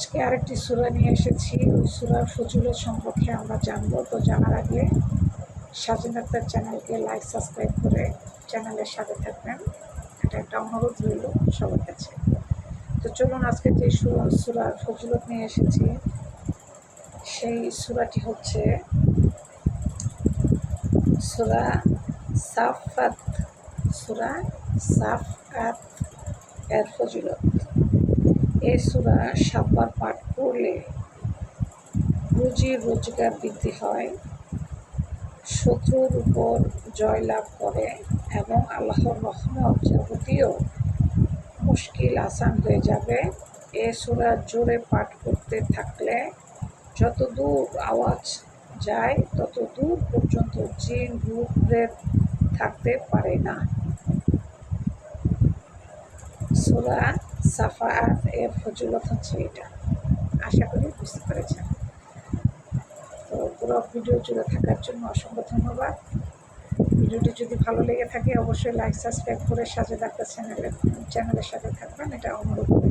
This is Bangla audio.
আজকে আরেকটি সুরা নিয়ে এসেছি। ওই সুরার ফজিলত সম্পর্কে আমরা জানব। তো জানার আগে স্বাধীন আক্তার চ্যানেলকে লাইক সাবস্ক্রাইব করে চ্যানেলের সাথে থাকবেন। এটা একটা অনুরোধ রইল সবার কাছে। তো চলুন আজকে যে সুরার ফজিলত নিয়ে এসেছি, সেই সুরাটি হচ্ছে সুরা সাফাত। সুরা সাফাত এর ফজিলত। এই সুরা সাতবার পাঠ করলে রুজি রোজগার বৃদ্ধি হয়, শত্রুর উপর জয় লাভ করে এবং আল্লাহর রহমত যাবতীয় মুশকিল আসান হয়ে যাবে। এ সুরা জোরে পাঠ করতে থাকলে যত দূর আওয়াজ যায়, তত দূর পর্যন্ত জিন প্রেত থাকতে পারে না। সুরা সাফাত এর ফজিলত হচ্ছে এটা। আশা করি বুঝতে পেরেছেন। তো পুরো ভিডিও জুড়ে থাকার জন্য অসংখ্য ধন্যবাদ। ভিডিওটি যদি ভালো লেগে থাকে, অবশ্যই লাইক সাবস্ক্রাইব করে সাজে ডাক্তার চ্যানেলের চ্যানেলের সাথে থাকবেন। এটা অনুরোধ করি